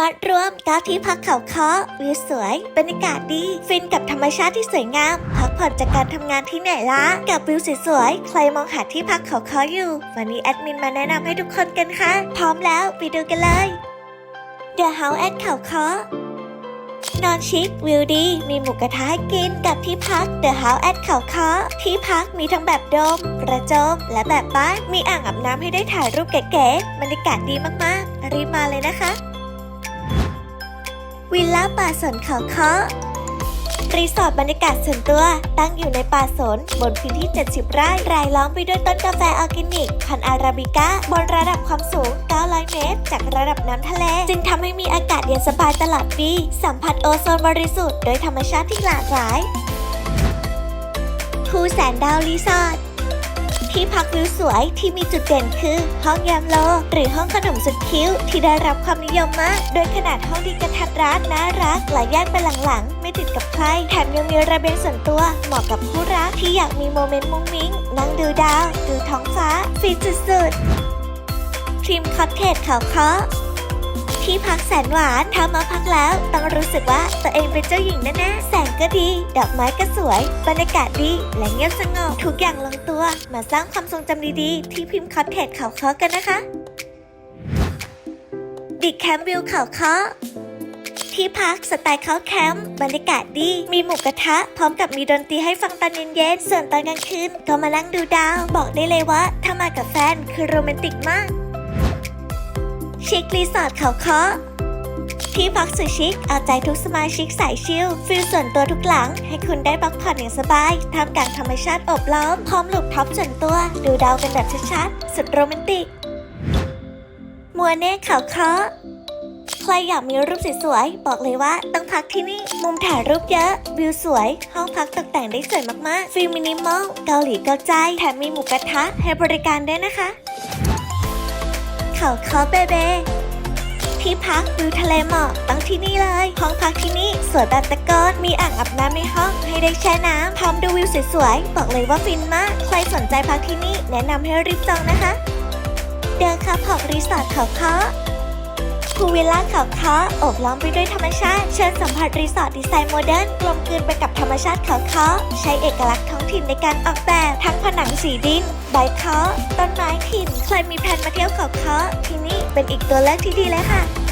มัดรวมก้าวที่พักเขาเคาะวิวสวย บรรยากาศดี ฟินกับธรรมชาติที่สวยงาม พักผ่อนจากการทำงานที่เหนื่อยล้ากับวิวสวยๆ ใครมองหาที่พักเขาเคาะอยู่ วันนี้แอดมินมาแนะนำให้ทุกคนกันค่ะ พร้อมแล้วไปดูกันเลย The House at เขาเคาะนอนชิควิวดี มีหมูกระทะให้กินกับที่พัก The House at เขาเคาะที่พักมีทั้งแบบโดม กระโจมและแบบบ้าน มีอ่างอาบน้ำให้ได้ถ่ายรูปเก๋ๆบรรยากาศดีมากๆ รีบมาเลยนะคะ วิลล่าป่าสนเขาเคาะรีสอร์ทบรรยากาศส่วนตัว ตั้งอยู่ในป่าสน บนพื้นที่ 70 ไร่ รายล้อมไปด้วยต้นกาแฟออร์แกนิก พันธุ์อาราบิก้า บนระดับความสูง 900 เมตร จากระดับน้ำทะเล จึงทำให้มีอากาศเย็นสบายตลอดปี สัมผัสโอโซนบริสุทธิ์โดยธรรมชาติที่หลากหลายภูแสนดาวรีสอร์ท ที่พักวิวสวยที่มีจุดเด่นคือ ห้องยามโล หรือห้องขนมสุดคิ้ว ที่ได้รับความนิยมมาก โดยขนาดห้องที่กระทัดรัดน่ารักหลายแยกไปหลังๆ ไม่ติดกับใคร แถมยังมีระเบียงส่วนตัว เหมาะกับคู่รักที่อยากมีโมเมนต์มุ้งมิ้ง นั่งดูดาว ดูท้องฟ้าฟินสุดๆทริมคอตเทจเขาเคาะ ที่พักแสนหวานถ้ามาพักแล้วต้องรู้สึกว่าตัวเองเป็นเจ้าหญิงแน่ๆแสงก็ดี ดอกไม้ก็สวย บรรยากาศดี และเงียบสงบทุกอย่างลงตัว มาสร้างความทรงจำดีๆ ที่พิมพ์คอตเทจเขาเคาะกันนะคะ ดิกแคมป์วิวเขาเคาะที่พักสไตล์เขาแคมป์บรรยากาศดี มีหมูกระทะ พร้อมกับมีดนตรีให้ฟังตอนเย็นๆส่วนตอนกลางคืนก็มานั่งดูดาว บอกได้เลยว่า ถ้ามากับแฟนคือโรแมนติกมาก ชิครีสอร์ทเขาเคาะที่พักสุดชิคเอาใจทุกสมาชิกสายชิลฟิลส่วนตัวทุกหลัง ให้คุณได้พักผ่อนอย่างสบายท่ามกลางธรรมชาติอบล้อม พร้อมหลุบท็อปส่วนตัว ดูดาวกันแบบชัดๆ สุดโรแมนติก มัวเน่เขาเคาะใครอยากมีรูปสวยๆ บอกเลยว่าต้องพักที่นี่ มุมถ่ายรูปเยอะ วิวสวย ห้องพักตกแต่งได้สวยมากๆฟิลมินิมอลเกาหลีเกาใจ แถมมีหมูกระทะให้บริการด้วยนะคะ เขาคาะเบเบ ที่พักวิวทะเลหมอกต้องที่นี่เลย ห้องพักที่นี่สวยแบบตะกอนมีอ่างอาบน้ำในห้องให้ได้แช่น้ำพร้อมดูวิวสวยๆ บอกเลยว่าฟินมาก ใครสนใจพักที่นี่แนะนำให้รีบจองนะคะเดินคาพอกรีสอร์ทเขาคาะพูวิลล่าเขาคาะโอบล้อมไปด้วยธรรมชาติ เชิญสัมผัสรีสอร์ทดีไซน์โมเดิร์นกลมกลืนไปกับธรรมชาติเขาคาะใช้เอกลักษณ์ท้องถิ่นในการออกแบบ ทั้งผนังสีดิน ใบเคาะต้นไม้ถิ่ คยมีแผนมาเที่ยวเกาะเคาะที่นี่เป็นอีกตัวเลือกที่ดีเลยค่ะ